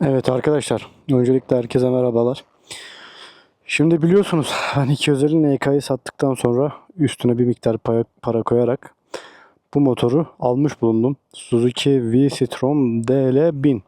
Evet arkadaşlar, öncelikle herkese merhabalar. Şimdi biliyorsunuz ben 250 NK'yı sattıktan sonra üstüne bir miktar para, para koyarak bu motoru almış bulundum. Suzuki V-Strom DL 1000.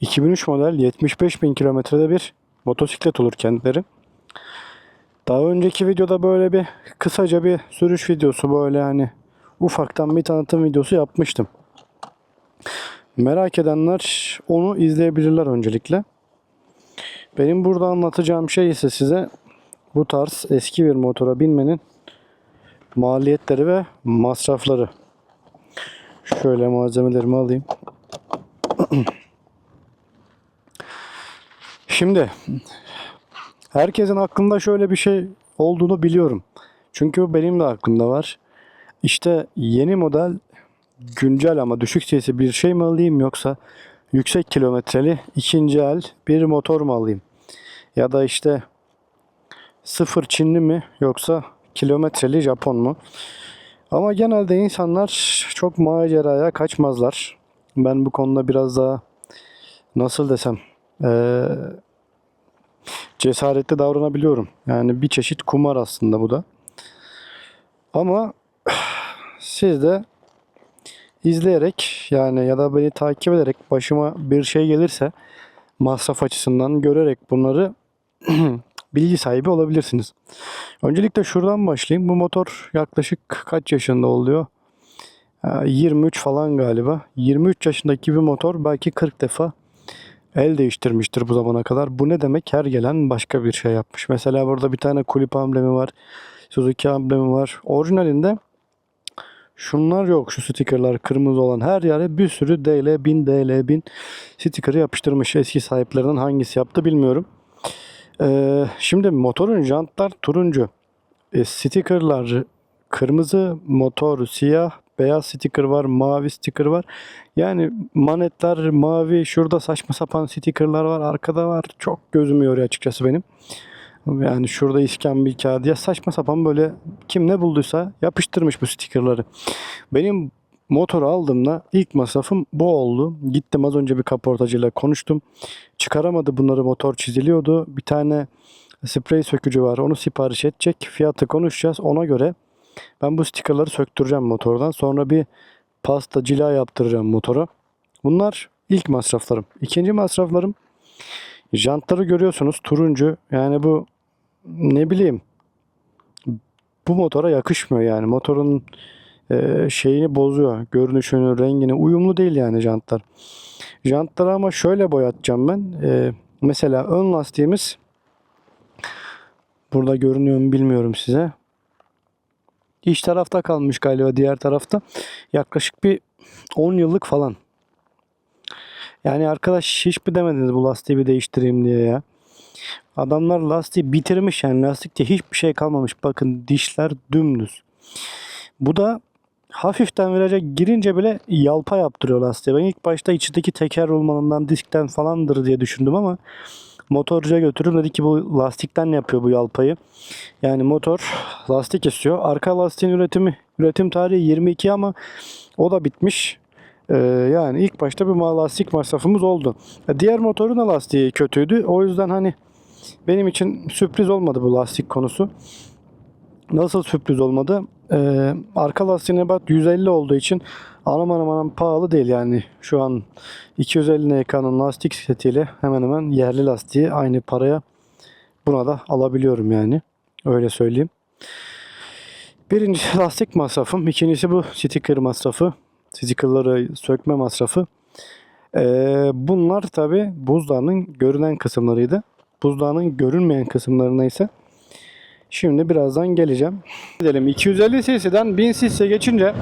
2003 model 75 bin kilometrede bir motosiklet olur kendileri. Daha önceki videoda böyle bir kısaca bir sürüş videosu böyle hani ufaktan bir tanıtım videosu yapmıştım. Merak edenler onu izleyebilirler öncelikle. Benim burada anlatacağım şey ise size bu tarz eski bir motora binmenin maliyetleri ve masrafları. Şöyle malzemelerimi alayım. Şimdi herkesin aklında şöyle bir şey olduğunu biliyorum. Çünkü benim de aklımda var. İşte yeni model güncel ama düşük sesi bir şey mi alayım yoksa yüksek kilometreli ikinci el bir motor mu alayım? Ya da işte sıfır Çinli mi yoksa kilometreli Japon mu? Ama genelde insanlar çok maceraya kaçmazlar. Ben bu konuda biraz daha nasıl desem eee, cesaretli davranabiliyorum. Yani bir çeşit kumar aslında bu da. Ama siz de izleyerek yani ya da beni takip ederek başıma bir şey gelirse masraf açısından görerek bunları bilgi sahibi olabilirsiniz. Öncelikle şuradan başlayayım. Bu motor yaklaşık kaç yaşında oluyor? Ha, 23 falan galiba. 23 yaşındaki bir motor belki 40 defa el değiştirmiştir bu zamana kadar. Bu ne demek? Her gelen başka bir şey yapmış. Mesela burada bir tane kulüp amblemi var. Suzuki amblemi var. Orijinalinde Şunlar yok. Şu stikerler kırmızı olan her yere bir sürü DL 1000 DL 1000 stikeri yapıştırmış. Eski sahiplerinden hangisi yaptı bilmiyorum. Ee, şimdi motorun jantlar turuncu. E, stikerler kırmızı, motor siyah, beyaz stiker var, mavi stiker var. Yani manetler mavi, şurada saçma sapan stikerler var, arkada var. Çok gözümü yoruyor açıkçası benim. Yani şurada iskambil kağıdı ya saçma sapan böyle kim ne bulduysa yapıştırmış bu stikerleri. Benim motoru aldığımda ilk masrafım bu oldu. Gittim az önce bir kaportacıyla konuştum. Çıkaramadı bunları motor çiziliyordu. Bir tane sprey sökücü var onu sipariş edecek. Fiyatı konuşacağız ona göre. Ben bu stikerleri söktüreceğim motordan. Sonra bir pasta cila yaptıracağım motora. Bunlar ilk masraflarım. İkinci masraflarım Jantları görüyorsunuz turuncu. Yani bu ne bileyim bu motora yakışmıyor yani. Motorun e, şeyini bozuyor. Görünüşünü, rengini uyumlu değil yani jantlar. Jantları ama şöyle boyatacağım ben. E, mesela ön lastiğimiz burada görünüyor mu bilmiyorum size. İç tarafta kalmış galiba diğer tarafta. Yaklaşık bir 10 yıllık falan. Yani arkadaş hiç mi demediniz bu lastiği bir değiştireyim diye ya. Adamlar lastiği bitirmiş yani lastikte hiçbir şey kalmamış. Bakın dişler dümdüz. Bu da hafiften viraja girince bile yalpa yaptırıyor lastiğe. Ben ilk başta içindeki teker rulmanından diskten falandır diye düşündüm ama motorcuya götürdüm dedi ki bu lastikten yapıyor bu yalpayı. Yani motor lastik istiyor. Arka lastiğin üretimi üretim tarihi 22 ama o da bitmiş. Ee, yani ilk başta bir lastik masrafımız oldu. Ya Diğer motorun da lastiği kötüydü. O yüzden hani benim için sürpriz olmadı bu lastik konusu. Nasıl sürpriz olmadı? Ee, arka lastiğin ebat 150 olduğu için anam anam pahalı değil yani. Şu an 250 NK'nın lastik setiyle hemen hemen yerli lastiği aynı paraya buna da alabiliyorum yani. Öyle söyleyeyim. Birincisi lastik masrafım. ikincisi bu sticker masrafı. Stickerları sökme masrafı. Ee, bunlar tabi buzdağının görünen kısımlarıydı. Buzdağının görünmeyen kısımlarına ise şimdi birazdan geleceğim. Gidelim 250 cc'den 1000 cc'ye geçince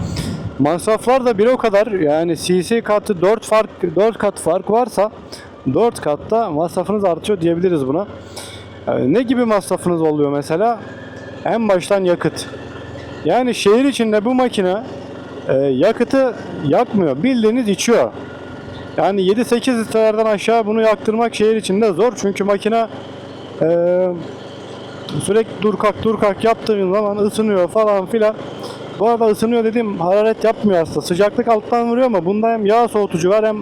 masraflar da bir o kadar yani cc katı 4 fark 4 kat fark varsa 4 katta masrafınız artıyor diyebiliriz buna. Ee, ne gibi masrafınız oluyor mesela? En baştan yakıt. Yani şehir içinde bu makine e, yakıtı yakmıyor. Bildiğiniz içiyor. Yani 7-8 litrelerden aşağı bunu yaktırmak şehir içinde zor. Çünkü makine e, sürekli dur kalk dur kalk yaptığın zaman ısınıyor falan filan. Bu arada ısınıyor dediğim hararet yapmıyor aslında. Sıcaklık alttan vuruyor ama bunda hem yağ soğutucu var hem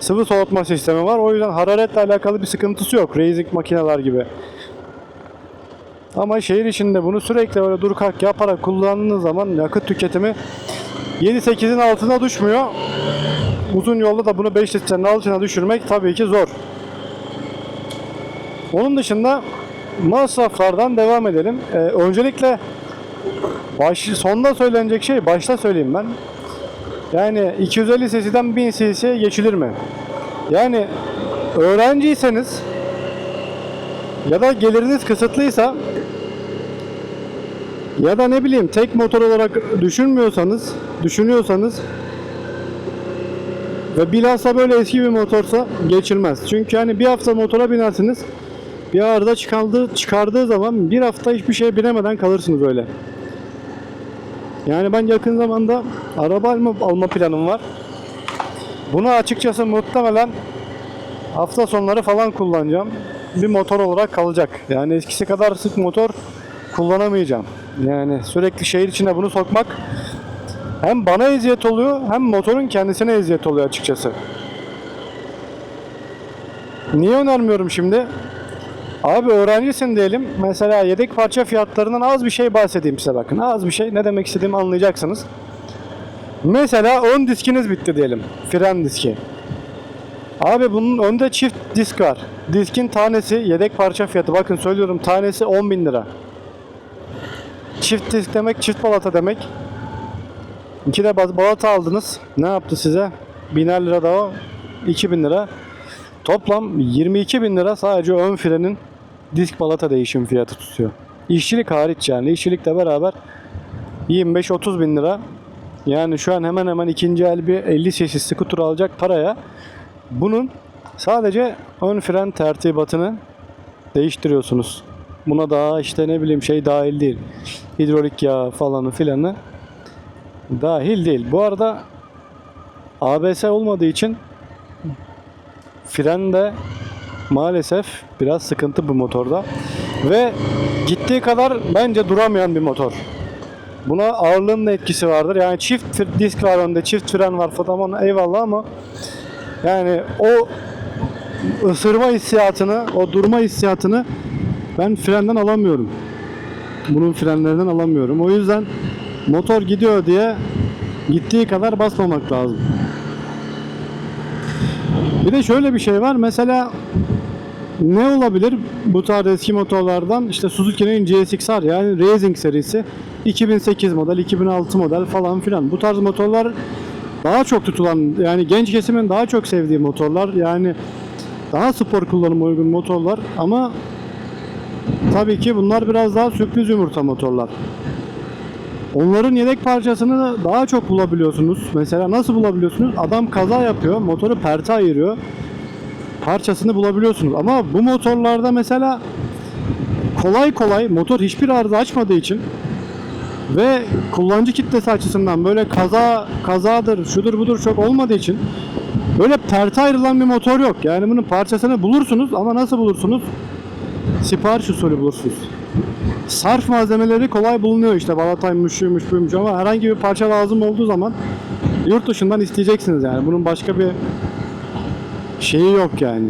sıvı soğutma sistemi var. O yüzden hararetle alakalı bir sıkıntısı yok. Racing makineler gibi. Ama şehir içinde bunu sürekli böyle dur kalk yaparak kullandığınız zaman yakıt tüketimi 7-8'in altına düşmüyor. Uzun yolda da bunu 5 litrenin altına düşürmek tabii ki zor. Onun dışında masraflardan devam edelim. Ee, öncelikle baş, sonda söylenecek şey başta söyleyeyim ben. Yani 250 cc'den 1000 cc'ye geçilir mi? Yani öğrenciyseniz ya da geliriniz kısıtlıysa ya da ne bileyim tek motor olarak düşünmüyorsanız, düşünüyorsanız ve bilhassa böyle eski bir motorsa geçilmez. Çünkü hani bir hafta motora binersiniz. Bir arada çıkardığı, çıkardığı zaman bir hafta hiçbir şey binemeden kalırsınız öyle. Yani ben yakın zamanda araba alma, alma planım var. Bunu açıkçası muhtemelen hafta sonları falan kullanacağım. Bir motor olarak kalacak. Yani eskisi kadar sık motor kullanamayacağım. Yani sürekli şehir içine bunu sokmak hem bana eziyet oluyor hem motorun kendisine eziyet oluyor açıkçası. Niye önermiyorum şimdi? Abi öğrencisin diyelim. Mesela yedek parça fiyatlarından az bir şey bahsedeyim size bakın. Az bir şey. Ne demek istediğimi anlayacaksınız. Mesela ön diskiniz bitti diyelim. Fren diski. Abi bunun önde çift disk var. Diskin tanesi yedek parça fiyatı. Bakın söylüyorum tanesi 10 bin lira. Çift disk demek çift balata demek. İki de balata aldınız. Ne yaptı size? Biner lira daha 2000 lira. Toplam 22 bin lira sadece ön frenin disk balata değişim fiyatı tutuyor. İşçilik hariç yani. İşçilikle beraber 25-30 bin lira. Yani şu an hemen hemen ikinci el bir 50 cc scooter alacak paraya bunun sadece ön fren tertibatını değiştiriyorsunuz. Buna daha işte ne bileyim şey dahil değil. Hidrolik yağ falanı filanı dahil değil. Bu arada ABS olmadığı için fren de maalesef biraz sıkıntı bu motorda. Ve gittiği kadar bence duramayan bir motor. Buna ağırlığın da etkisi vardır. Yani çift disk var önde, çift fren var falan eyvallah ama yani o ısırma hissiyatını, o durma hissiyatını ben frenden alamıyorum. Bunun frenlerinden alamıyorum. O yüzden motor gidiyor diye gittiği kadar basmamak lazım. Bir de şöyle bir şey var. Mesela ne olabilir bu tarz eski motorlardan? İşte Suzuki'nin GSX-R yani Racing serisi 2008 model, 2006 model falan filan. Bu tarz motorlar daha çok tutulan yani genç kesimin daha çok sevdiği motorlar. Yani daha spor kullanıma uygun motorlar ama tabii ki bunlar biraz daha sürpriz yumurta motorlar. Onların yedek parçasını da daha çok bulabiliyorsunuz. Mesela nasıl bulabiliyorsunuz? Adam kaza yapıyor, motoru perte ayırıyor. Parçasını bulabiliyorsunuz. Ama bu motorlarda mesela kolay kolay motor hiçbir arıza açmadığı için ve kullanıcı kitlesi açısından böyle kaza kazadır, şudur budur çok olmadığı için böyle perte ayrılan bir motor yok. Yani bunun parçasını bulursunuz ama nasıl bulursunuz? Sipariş usulü bulursunuz. Sarf malzemeleri kolay bulunuyor işte balataymış, şuymuş, buymuş ama herhangi bir parça lazım olduğu zaman yurt dışından isteyeceksiniz yani. Bunun başka bir şeyi yok yani.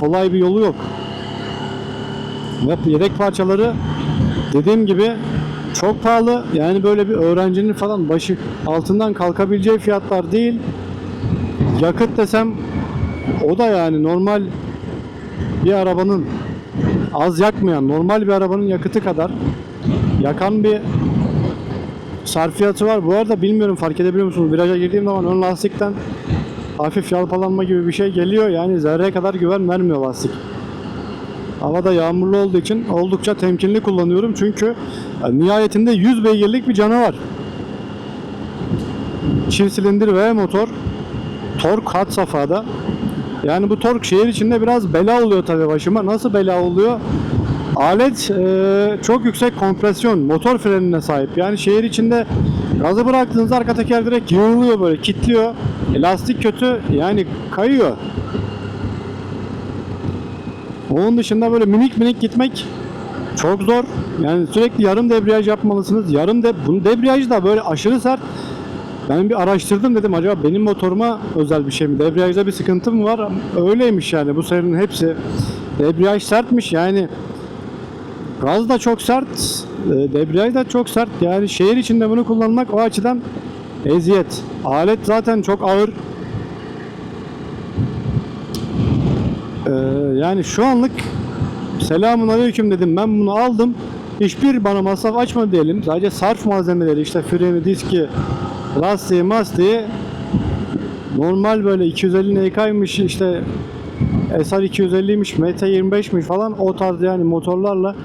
Kolay bir yolu yok. Ve yedek parçaları dediğim gibi çok pahalı. Yani böyle bir öğrencinin falan başı altından kalkabileceği fiyatlar değil. Yakıt desem o da yani normal bir arabanın az yakmayan normal bir arabanın yakıtı kadar yakan bir sarfiyatı var. Bu arada bilmiyorum fark edebiliyor musunuz? Viraja girdiğim zaman ön lastikten hafif yalpalanma gibi bir şey geliyor. Yani zerre kadar güven vermiyor lastik. Havada yağmurlu olduğu için oldukça temkinli kullanıyorum. Çünkü e, nihayetinde 100 beygirlik bir canı var. Çift silindir V motor. Tork had safhada. Yani bu tork şehir içinde biraz bela oluyor tabii başıma. Nasıl bela oluyor? Alet e, çok yüksek kompresyon, motor frenine sahip. Yani şehir içinde gazı bıraktığınızda arka teker direkt yığılıyor böyle, kilitliyor. E, lastik kötü, yani kayıyor. Onun dışında böyle minik minik gitmek çok zor. Yani sürekli yarım debriyaj yapmalısınız. Yarım de bunun debriyajı da böyle aşırı sert. Ben bir araştırdım dedim acaba benim motoruma özel bir şey mi? Debriyajda bir sıkıntı mı var? Öyleymiş yani bu serinin hepsi. Debriyaj sertmiş yani. Gaz da çok sert. e, Debriyaj da çok sert. Yani şehir içinde bunu kullanmak o açıdan eziyet. Alet zaten çok ağır. Ee, yani şu anlık selamun aleyküm dedim ben bunu aldım. Hiçbir bana masraf açmadı diyelim. Sadece sarf malzemeleri işte freni, diski, lastiği, mastiği normal böyle 250 NK'ymış işte SR 250'ymiş, MT 25'miş falan o tarz yani motorlarla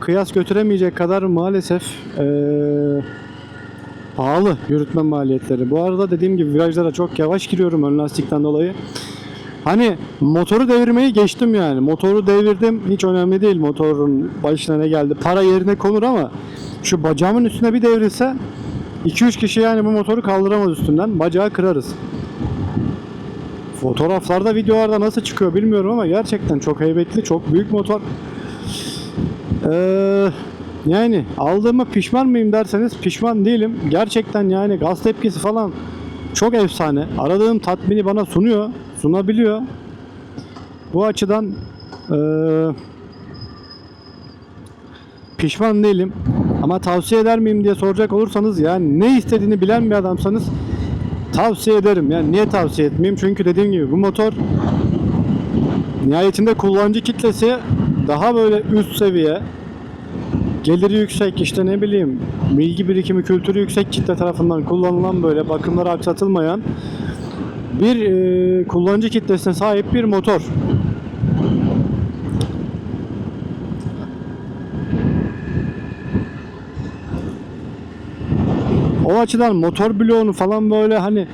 kıyas götüremeyecek kadar maalesef eee, pahalı yürütme maliyetleri. Bu arada dediğim gibi virajlara çok yavaş giriyorum ön lastikten dolayı. Hani motoru devirmeyi geçtim yani. Motoru devirdim. Hiç önemli değil motorun başına ne geldi. Para yerine konur ama şu bacağımın üstüne bir devrilse 2-3 kişi yani bu motoru kaldıramaz üstünden. Bacağı kırarız. Fotoğraflarda, videolarda nasıl çıkıyor bilmiyorum ama gerçekten çok heybetli, çok büyük motor. Ee, yani aldığıma pişman mıyım derseniz pişman değilim. Gerçekten yani gaz tepkisi falan çok efsane. Aradığım tatmini bana sunuyor, sunabiliyor. Bu açıdan eee, pişman değilim. Ama tavsiye eder miyim diye soracak olursanız yani ne istediğini bilen bir adamsanız tavsiye ederim. Yani niye tavsiye etmeyeyim? Çünkü dediğim gibi bu motor nihayetinde kullanıcı kitlesi daha böyle üst seviye geliri yüksek işte ne bileyim bilgi birikimi kültürü yüksek kitle tarafından kullanılan böyle bakımları aksatılmayan bir e, kullanıcı kitlesine sahip bir motor. O açıdan motor bloğunu falan böyle hani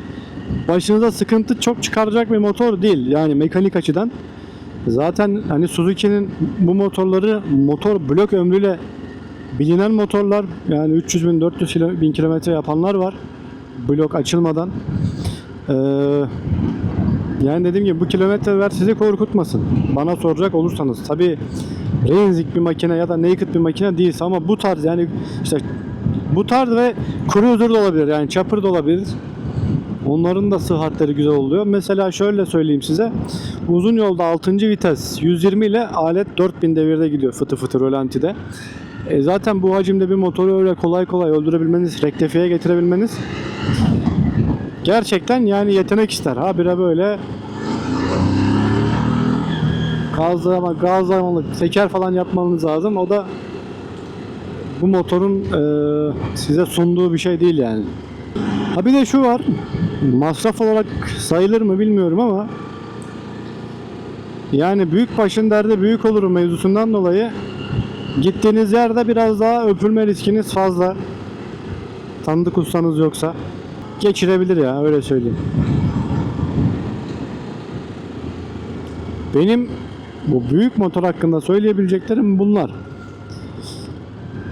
başınıza sıkıntı çok çıkaracak bir motor değil yani mekanik açıdan. Zaten hani Suzuki'nin bu motorları motor blok ömrüyle bilinen motorlar yani 300 bin 400 kilo- bin kilometre yapanlar var blok açılmadan. Ee, yani dediğim gibi bu kilometreler sizi korkutmasın. Bana soracak olursanız tabi Racing bir makine ya da naked bir makine değilse ama bu tarz yani işte bu tarz ve cruiser da olabilir yani chopper da olabilir. Onların da sıhhatleri güzel oluyor. Mesela şöyle söyleyeyim size. Uzun yolda 6. vites 120 ile alet 4000 devirde gidiyor fıtı fıtı rölantide. E zaten bu hacimde bir motoru öyle kolay kolay öldürebilmeniz, rektifiye getirebilmeniz gerçekten yani yetenek ister. Ha bire böyle gazlama, gazlamalık, teker falan yapmanız lazım. O da bu motorun e, size sunduğu bir şey değil yani. Ha bir de şu var. Masraf olarak sayılır mı bilmiyorum ama yani büyük başın derdi büyük olur mevzusundan dolayı gittiğiniz yerde biraz daha öpülme riskiniz fazla. Tanıdık ustanız yoksa geçirebilir ya öyle söyleyeyim. Benim bu büyük motor hakkında söyleyebileceklerim bunlar.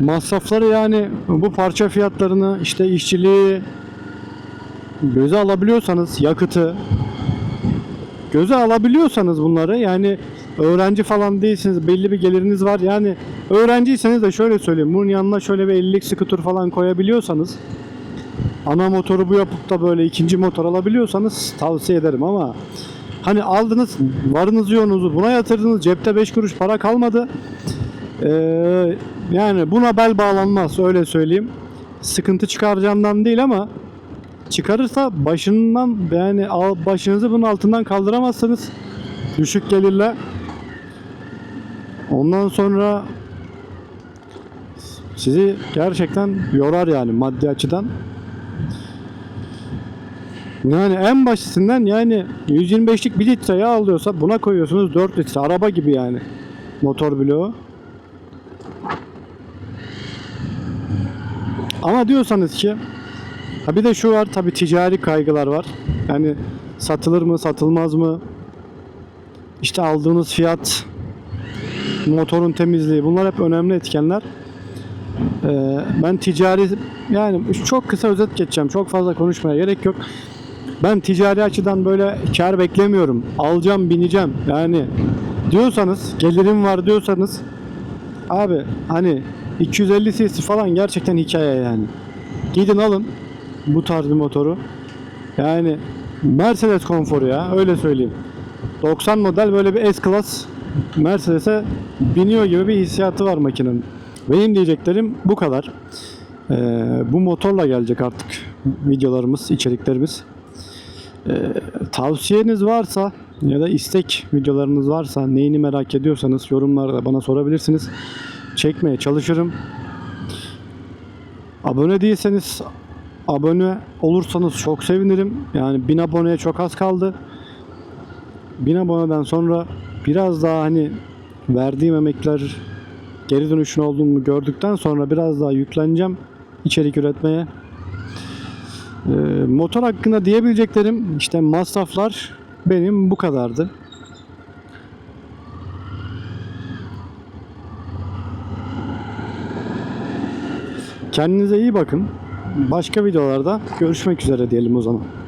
Masrafları yani bu parça fiyatlarını işte işçiliği göze alabiliyorsanız yakıtı göze alabiliyorsanız bunları yani öğrenci falan değilsiniz belli bir geliriniz var. Yani öğrenciyseniz de şöyle söyleyeyim bunun yanına şöyle bir 50'lik scooter falan koyabiliyorsanız ana motoru bu yapıp da böyle ikinci motor alabiliyorsanız tavsiye ederim ama hani aldınız varınızı yoğunuzu buna yatırdınız cepte 5 kuruş para kalmadı Ee, yani buna bel bağlanmaz öyle söyleyeyim. Sıkıntı çıkaracağından değil ama çıkarırsa başından yani başınızı bunun altından kaldıramazsınız. Düşük gelirle ondan sonra sizi gerçekten yorar yani maddi açıdan. Yani en basitinden yani 125'lik 1 litre yağ alıyorsa buna koyuyorsunuz 4 litre. Araba gibi yani. Motor bloğu ama diyorsanız ki Ha bir de şu var tabi ticari kaygılar var. Yani satılır mı satılmaz mı? İşte aldığınız fiyat, motorun temizliği bunlar hep önemli etkenler. Ee, ben ticari yani çok kısa özet geçeceğim. Çok fazla konuşmaya gerek yok. Ben ticari açıdan böyle kar beklemiyorum. Alacağım, bineceğim. Yani diyorsanız, gelirim var diyorsanız abi hani 250 cc falan gerçekten hikaye yani. Gidin alın. bu tarz bir motoru. Yani Mercedes konforu ya öyle söyleyeyim. 90 model böyle bir S-Class Mercedes'e biniyor gibi bir hissiyatı var makinenin. Benim diyeceklerim bu kadar. Ee, bu motorla gelecek artık videolarımız, içeriklerimiz. Ee, tavsiyeniz varsa ya da istek videolarınız varsa neyini merak ediyorsanız yorumlarda bana sorabilirsiniz. Çekmeye çalışırım. Abone değilseniz abone olursanız çok sevinirim. Yani 1000 aboneye çok az kaldı. 1000 aboneden sonra biraz daha hani verdiğim emekler geri dönüşün olduğunu gördükten sonra biraz daha yükleneceğim içerik üretmeye. Ee, motor hakkında diyebileceklerim işte masraflar benim bu kadardı. Kendinize iyi bakın. Başka videolarda görüşmek üzere diyelim o zaman.